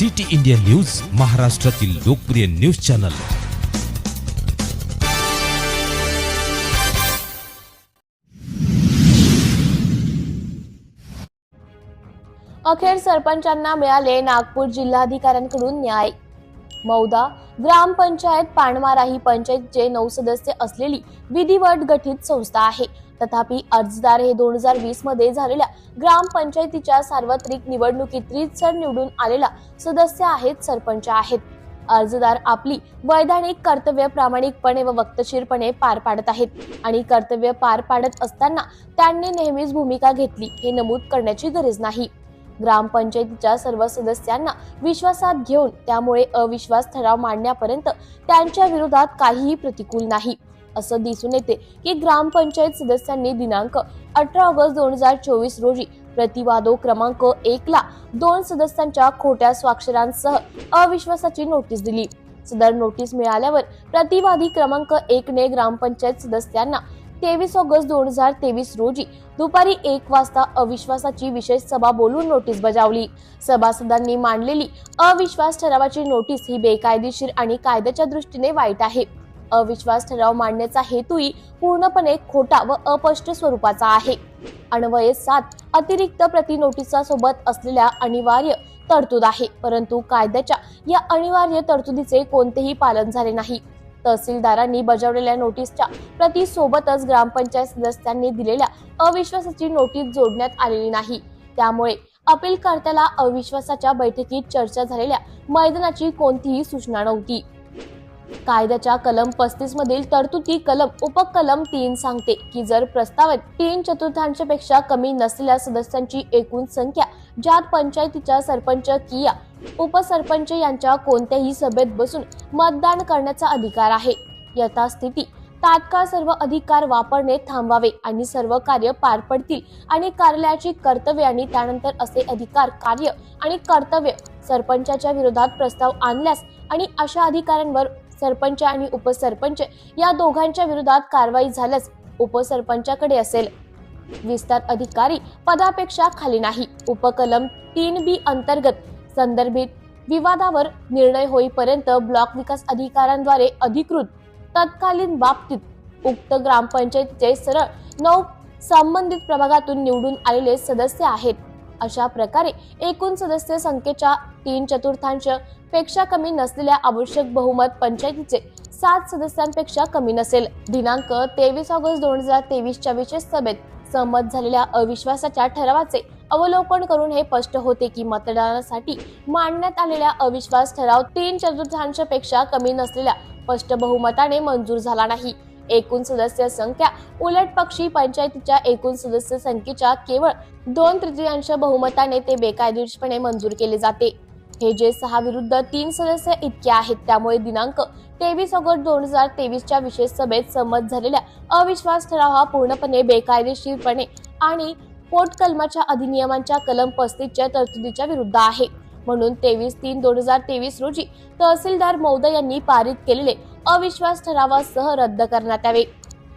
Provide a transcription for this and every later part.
City India news महाराष्ट्रातील लोकप्रिय news channel. अखेर सरपंचांना मिळाले नागपूर जिल्हाधिकाऱ्यांकडून न्याय. मौदा ग्रामपंचायत पाणमारा ही पंचायतचे नऊ सदस्य असलेली विधिवट गठीत संस्था आहे. तथापि अर्जदार हे दोन हजार वीसमध्ये झालेल्या ग्रामपंचायतीच्या सार्वत्रिक निवडणुकीत रितसर निवडून आलेला सदस्य आहेत सरपंच आहेत. अर्जदार आपली वैधानिक कर्तव्य प्रामाणिकपणे व वक्तशीरपणे पार पाडत आहेत आणि कर्तव्य पार पाडत असताना त्यांनी नेहमीच भूमिका घेतली हे नमूद करण्याची गरज नाही. ग्रामपंचायतीच्या सर्व सदस्यांना विश्वासात घेऊन त्यामुळे अविश्वास ठराव मांडण्यापर्यंत त्यांच्या विरोधात काहीही प्रतिकूल नाही. असं दिसून येते की ग्रामपंचायत सदस्यांनी दिनांक अठरा ऑगस्ट दोन हजार चोवीस रोजी प्रतिवादो क्रमांक एक ला दोन सदस्यांच्या खोट्या स्वाक्षरांसह अविश्वासाची नोटीस दिली. सदर नोटीस मिळाल्यावर प्रतिवादी क्रमांक एक ने ग्रामपंचायत सदस्यांना तेवीस ऑगस्ट दोन हजार तेवीस रोजी दुपारी एक वाजता अविश्वासाची विशेष सभा बोलून नोटीस बजावली. सभासदांनी मांडलेली अविश्वास ठरावाची नोटीस ही बेकायदेशीर आणि कायद्याच्या दृष्टीने वाईट आहे. अविश्वास ठराव मांडण्याचा हेतूही पूर्णपणे खोटा व अपष्ट स्वरूपाचा आहे. अन्वये सात अतिरिक्त प्रति नोटीसा सोबत असलेल्या अनिवार्य तरतूद आहे परंतु कायद्याच्या या अनिवार्य तरतुदीचे कोणतेही पालन झाले नाही. तहसीलदारांनी बजावलेल्या नोटीसच्या प्रती सोबतच ग्रामपंचायत सदस्यांनी दिलेल्या अविश्वासाची नोटीस जोडण्यात आलेली नाही. त्यामुळे अपीलकर्त्याला अविश्वासाच्या बैठकीत चर्चा झालेल्या मैदानाची कोणतीही सूचना नव्हती. कायद्याच्या कलम पस्तीस मधील तरतुदी कलम उपकलम तीन सांगते की जर प्रस्तावित तीन चतुर्थांशपेक्षा कमी नसलेल्या सदस्यांची एकूण संख्या ज्यात पंचायतीच्या सरपंच किया उपसरपंच यांच्या कोणत्याही सभेत बसून मतदान करण्याचा अधिकार आहे. यथास्थिती तात्काळ सर्व अधिकार वापरणे थांबावे आणि सर्व कार्य पार पडतील आणि कार्यालयाची कर्तव्य आणि त्यानंतर असे अधिकार कार्य आणि कर्तव्य सरपंचाच्या विरोधात प्रस्ताव आणल्यास आणि अशा अधिकाऱ्यांवर सरपंच आणि उपसरपंच या दोघांच्या विरोधात कारवाई झाल्यास उपसरपंचाकडे असेल. विस्तार अधिकारी पदापेक्षा खाली नाही. उपकलम तीन बी अंतर्गत संदर्भित विवादावर निर्णय होईपर्यंत ब्लॉक विकास अधिकाऱ्यांद्वारे अधिकृत तत्कालीन बाबतीत उक्त ग्रामपंचायतीचे सरळ नऊ संबंधित प्रभागातून निवडून आलेले सदस्य आहेत. अशा प्रकारे एकूण सदस्य संख्येच्या तीन चतुर्थांशपेक्षा कमी नसलेल्या आवश्यक बहुमत पंचायतीचे सात सदस्यांपेक्षा कमी नसेल. दिनांक तेवीस ऑगस्ट दोन हजार तेवीसच्या विशेष सभेत संमत झालेल्या अविश्वासाच्या ठरावाचे अवलोकन करून हे स्पष्ट होते की मतदानासाठी मांडण्यात आलेल्या अविश्वास ठराव तीन चतुर्थांशपेक्षा कमी नसलेल्या स्पष्ट बहुमताने मंजूर झाला नाही. एकूण सदस्य संख्या उलट पक्षी पंचायतीच्या एकूण सदस्य संख्येच्या केवळ दोन तृतीयांश बहुमताने ते बेकायदेशीरपणे मंजूर केले जाते. हे जे सहा विरुद्ध तीन सदस्य इतके आहेत त्यामुळे दिनांक तेवीस ऑगस्ट दोन हजार तेवीसच्या विशेष सभेत संमत झालेल्या अविश्वास ठराव हा पूर्णपणे बेकायदेशीरपणे आणि पोटकलमाच्या अधिनियमांच्या कलम पस्तीसच्या तरतुदीच्या विरुद्ध आहे. म्हणून तेवीस तीन दोन हजार तेवीस रोजी तहसीलदार मौदा यांनी पारित केलेले अविश्वास ठरावासह रद्द करण्यात यावे.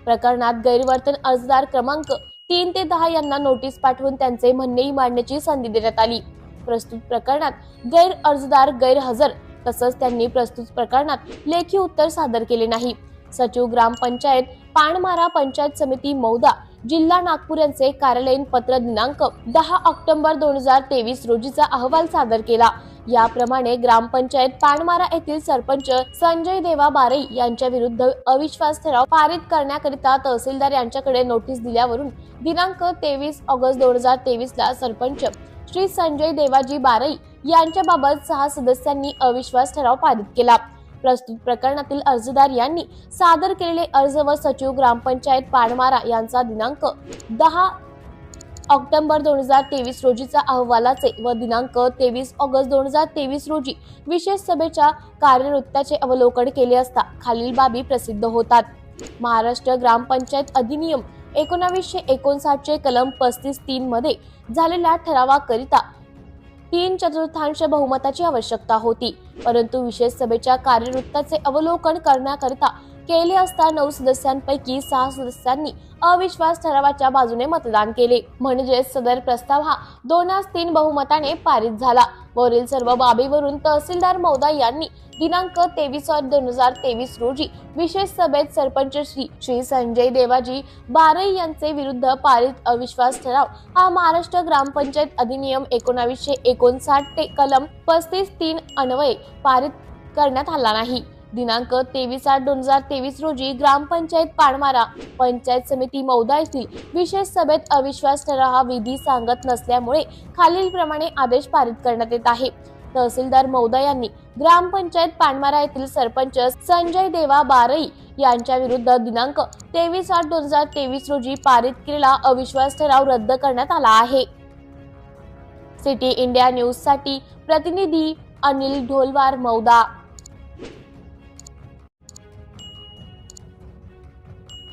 प्रकरणात गैरवर्तन अर्जदार क्रमांक तीन ते दहा यांना नोटीस पाठवून त्यांचे म्हणणेही मांडण्याची संधी देण्यात आली. प्रस्तुत प्रकरणात गैर अर्जदार गैरहजर तसंच त्यांनी प्रस्तुत प्रकरणात लेखी उत्तर सादर केले नाही. सचिव ग्रामपंचायत पाणमारा पंचायत समिती मौदा जिल्हा नागपूर यांचे कार्यालयीन पत्र दिनांक दहा ऑक्टोबर दोन हजार तेवीस रोजीचा अहवाल सादर केला. याप्रमाणे ग्रामपंचायत पाणमारा येथील सरपंच संजय देवा बारे यांच्या विरुद्ध अविश्वास ठराव पारित करण्याकरिता तहसीलदार यांच्याकडे नोटीस दिल्यावरून दिनांक तेवीस ऑगस्ट दोन हजार तेवीस ला सरपंच श्री संजय देवाजी बारई यांच्याबाबत सहा सदस्यांनी अविश्वास ठराव पारित केला. प्रस्तुत प्रकरणातील अर्जदार यांनी सादर केलेले अर्ज व सचिव ग्रामपंचायत पाणमारा यांचा दिनांक दहा ऑक्टोबर दोन हजार तेवीस रोजीचा अहवालाचे व दिनांक तेवीस ऑगस्ट दोन हजार तेवीस रोजी विशेष सभेच्या कार्यवृत्ताचे अवलोकन केले असता खालील बाबी प्रसिद्ध होतात. महाराष्ट्र ग्रामपंचायत अधिनियम एकोणावीसशे एकोणसाठचे कलम पस्तीस तीन मध्ये झालेल्या ठरावाकरिता तीन चतुर्थांश बहुमताची आवश्यकता होती. परंतु विशेष सभेच्या कार्यवृत्ताचे अवलोकन करण्याकरिता केले असता नऊ सदस्यांपैकी सहा सदस्यांनी अविश्वास ठरावाच्या बाजूने मतदान केले. म्हणजेच सदर प्रस्ताव हा दोनास तीन बहुमताने पारित झाला. वरील सर्व बाबीवरून तहसीलदार मौदा यांनी दिनांक तेवीस आठ दोन हजार तेवीस रोजी विशेष सभेत सरपंच श्री श्री संजय देवाजी बारई यांचे विरुद्ध पारित अविश्वास ठराव हा महाराष्ट्र ग्रामपंचायत अधिनियम एकोणावीसशे एकोणसाठ ते कलम पस्तीस तीन अन्वये पारित करण्यात आला नाही. दिनांक तेवीस आठ दोन हजार तेवीस रोजी ग्रामपंचायत पाणमारा पंचायत समिती मौदा येथील विशेष सभेत अविश्वास ठराव हा विधी सांगत नसल्यामुळे खालीलप्रमाणे आदेश पारित करण्यात येत आहे. तहसीलदार मौदा यांनी ग्रामपंचायत पाणमारा येथील सरपंच संजय देवा बारई यांच्या विरुद्ध दिनांक तेवीस आठ दोन हजार तेवीस रोजी पारित केलेला अविश्वास ठराव रद्द करण्यात आला आहे. सिटी इंडिया न्यूजसाठी प्रतिनिधी अनिल ढोलवार मौदा